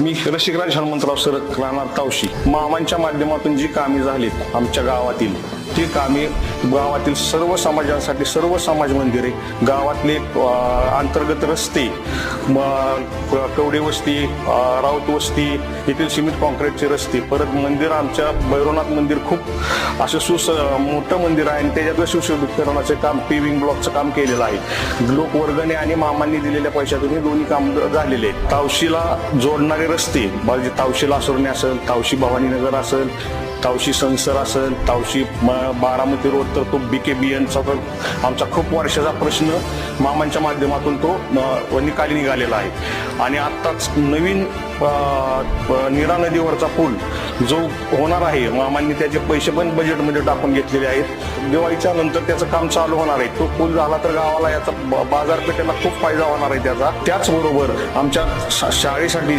मी रसिकराज Hanumantrao sir राहणार तावशी. मामांच्या माध्यमातून जी कामे झालीत आमच्या गावातील ती कामे गावातील सर्व समाजांसाठी सर्व समाज मंदिरे गावातले अंतर्गत रस्ते म- कवडे वस्ती राऊत वस्ती येथील सिमेंट कॉन्क्रीटचे रस्ते परत मंदिर आमच्या भैरवनाथ मंदिर खूप असं सुस मोठं मंदिर आहे आणि त्याच्यातलं सुशोभीकरणाचे काम पेविंग ब्लॉकचं काम केलेलं आहे. लोकवर्गणे आणि मामांनी दिलेल्या पैशातून हे दोन्ही काम झालेले आहेत. तावशीला जोडणारे रस्ते तावशीला तावशी असेल तावशी भवानीनगर असेल तावशी संसर असेल तावशी म- बारामती रोड तर तो बी के बी एनचा तर आमचा खूप वर्षाचा प्रश्न मामांच्या माध्यमातून तो निकाली निघालेला आहे. आणि आत्ताच नवीन निरा नदीवरचा पूल जो होणार आहे मामांनी त्याचे पैसे पण बजेटमध्ये टाकून घेतलेले आहेत. दिवाळीच्या नंतर त्याचं काम चालू होणार आहे. तो पूल झाला तर गावाला याचा ब- बाजारपेठेला खूप फायदा होणार आहे त्याचा. त्याचबरोबर आमच्या शा- शाळेसाठी